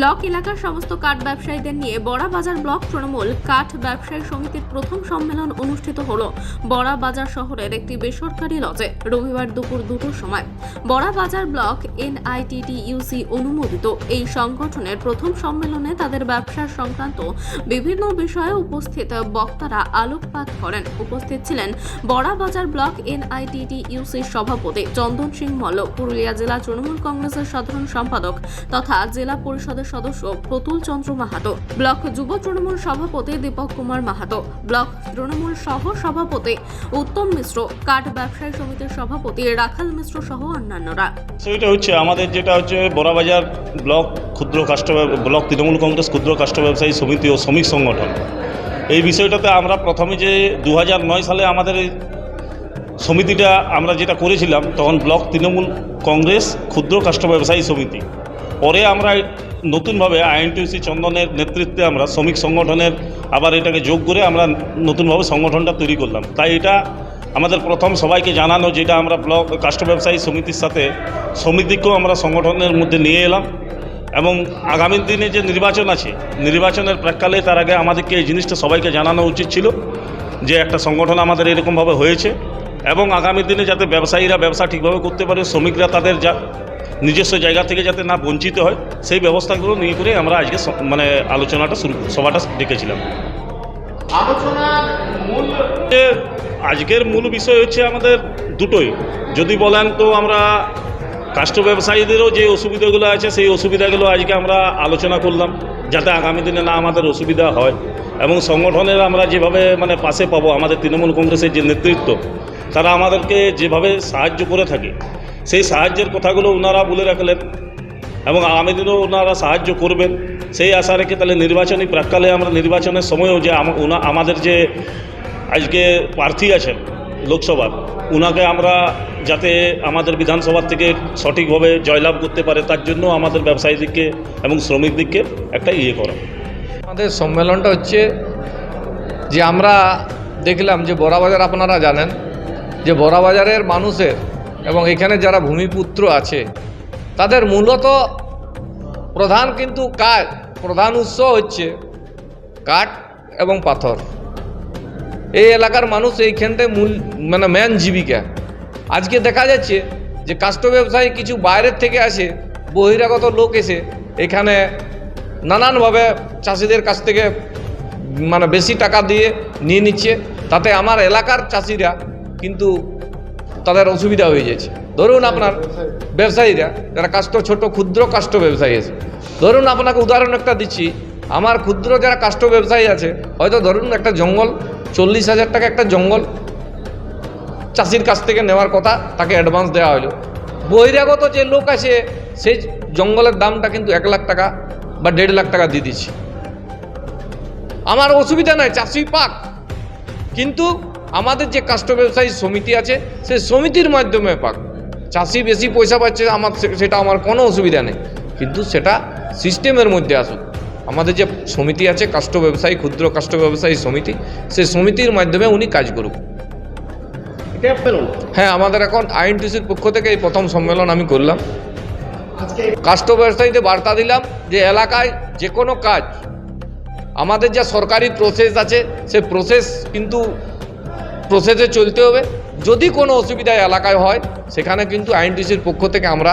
Block এলাকার সমস্ত কাঠ ব্যবসায়ীদের নিয়ে বড়া বাজার ব্লক তৃণমূল কাঠ ব্যবসায়ী সমিতির প্রথম সম্মেলন অনুষ্ঠিত হলো বড়া বাজার শহরের একটি বেসরকারি লজে রবিবার দুপুর দুটোর সময়। বড়া বাজার ব্লক এনআইটিটিইউসি অনুমোদিত। এই সংগঠনের প্রথম সম্মেলনে তাদের ব্যবসার সংক্রান্ত বিভিন্ন বিষয়ে উপস্থিত বক্তারা আলোকপাত করেন। উপস্থিত ছিলেন বড়া বাজার ব্লক এনআইটিটিইউসির সভাপতি চন্দন সিং মল্ল, পুরুলিয়া জেলা তৃণমূল কংগ্রেসের সাধারণ সম্পাদক তথা জেলা পরিষদের সদস্য প্রতুল চন্দ্র মাহাতো, ব্লক যুব তৃণমূল সভাপতি দীপক কুমার মাহাতো, ব্লক তৃণমূল সহ সভাপতি উত্তম মিশ্র, কাঠ ব্যবসায়ী সমিতির সভাপতি রাখাল মিশ্র সহ অন্যান্যরা। সেটা হচ্ছে আমাদের যেটা হচ্ছে বড়াবাজার ব্লক ক্ষুদ্র কাষ্ট ব্লক তৃণমূল কংগ্রেস ক্ষুদ্র কাষ্ট ব্যবসায়ী সমিতি ও শ্রমিক সংগঠন। এই বিষয়টাতে আমরা প্রথমে যে দু সালে আমাদের সমিতিটা আমরা যেটা করেছিলাম, তখন ব্লক তৃণমূল কংগ্রেস ক্ষুদ্র কাষ্ট ব্যবসায়ী সমিতি। পরে আমরা নতুনভাবে আইএনটিউসি চন্দনের নেতৃত্বে আমরা শ্রমিক সংগঠনের আবার এটাকে যোগ করে আমরা নতুনভাবে সংগঠনটা তৈরি করলাম। তাই এটা আমাদের প্রথম সবাইকে জানানো যেটা আমরা ব্লক কাষ্ট ব্যবসায়ী সমিতির সাথে সমিতিকেও আমরা সংগঠনের মধ্যে নিয়ে এলাম এবং আগামী দিনে যে নির্বাচন আছে, নির্বাচনের প্রাককালে তার আগে আমাদেরকে এই জিনিসটা সবাইকে জানানো উচিত ছিল যে একটা সংগঠন আমাদের এরকমভাবে হয়েছে এবং আগামী দিনে যাতে ব্যবসায়ীরা ব্যবসা ঠিকভাবে করতে পারে, শ্রমিকরা তাদের যা নিজস্ব জায়গা থেকে যাতে না বঞ্চিত হয় সেই ব্যবস্থাগুলো নিয়ে করে আমরা আজকে মানে আলোচনাটা শুরু সভাটা ডেকেছিলাম। আজকের মূল বিষয় হচ্ছে আমাদের দুটোই। যদি বলেন তো আমরা কাষ্ট ব্যবসায়ীদেরও যে অসুবিধাগুলো আছে সেই অসুবিধাগুলো আজকে আমরা আলোচনা করলাম যাতে আগামী দিনে না আমাদের অসুবিধা হয়। এবং সংগঠনের আমরা যেভাবে মানে পাশে পাবো আমাদের তৃণমূল কংগ্রেসের যে নেতৃত্ব তারা আমাদেরকে যেভাবে সাহায্য করে থাকে সেই সাহায্যের কথাগুলো ওনারা বলে রাখলেন এবং আগামী দিনেও ওনারা সাহায্য করবেন। সেই আশা রেখে তাহলে নির্বাচনী প্রাককালে আমরা নির্বাচনের সময়ও যে আমাদের যে আজকে প্রার্থী আছেন লোকসভার ওনাকে আমরা যাতে আমাদের বিধানসভা থেকে সঠিকভাবে জয়লাভ করতে পারে, তার জন্য আমাদের ব্যবসায়ীদিককে এবং শ্রমিকদিককে একটা ইয়ে করা। আমাদের সম্মেলনটা হচ্ছে যে আমরা দেখলাম যে বড়াবাজার আপনারা জানেন, যে বড়াবাজারের মানুষের এবং এখানে যারা ভূমিপুত্র আছে, তাদের মূলত প্রধান কিন্তু কাজ প্রধান উৎস হচ্ছে কাঠ এবং পাথর। এই এলাকার মানুষ এইখানটায় মূল মানে মেন জীবিকা। আজকে দেখা যাচ্ছে যে কাষ্ঠ ব্যবসায়ী কিছু বাইরের থেকে আসে, বহিরাগত লোক এসে এখানে নানানভাবে চাষিদের কাছ থেকে মানে বেশি টাকা দিয়ে নিয়ে নিচ্ছে। তাতে আমার এলাকার চাষিরা কিন্তু তাদের অসুবিধা হয়ে যাচ্ছে। ধরুন আপনার ব্যবসায়ীরা, যারা কাষ্ঠ ছোট, ক্ষুদ্র কাষ্ঠ ব্যবসায়ী আছে। ধরুন আপনাকে উদাহরণ একটা দিচ্ছি। আমার ক্ষুদ্র যারা কাষ্ঠ ব্যবসায়ী আছে, হয়তো ধরুন একটা জঙ্গল, চল্লিশ হাজার টাকা একটা জঙ্গল, চাষির কাছ থেকে নেওয়ার কথা তাকে অ্যাডভান্স দেওয়া হলো। বহিরাগত যে লোক আছে, সেই জঙ্গলের দামটা কিন্তু এক লাখ টাকা বা দেড় লাখ টাকা দিয়ে দিচ্ছে। আমার অসুবিধা নাই, চাষি পাক। কিন্তু আমাদের যে কাষ্ঠ ব্যবসায়ী সমিতি আছে সেই সমিতির মাধ্যমে পাক। চাষি বেশি পয়সা পাচ্ছে আমার সেটা আমার কোনো অসুবিধা নেই। কিন্তু সেটা সিস্টেমের মধ্যে আসুক। আমাদের যে সমিতি আছে কাষ্ঠ ব্যবসায়ী ক্ষুদ্র কাষ্ঠ ব্যবসায়ী সমিতি সেই সমিতির মাধ্যমে উনি কাজ করুক। হ্যাঁ আমাদের এখন আইএনটিসির পক্ষ থেকে এই প্রথম সম্মেলন আমি করলাম। কাষ্ট ব্যবসায়ীদের বার্তা দিলাম যে এলাকায় যে কোনো কাজ আমাদের যা সরকারি প্রসেস আছে সে প্রসেস কিন্তু প্রসেসে চলতে হবে। যদি কোনো অসুবিধা এলাকায় হয়, সেখানে কিন্তু আইএনটিসির পক্ষ থেকে আমরা,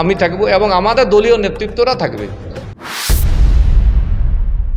আমি থাকব এবং আমাদের দলীয় নেতৃত্বরা থাকবে।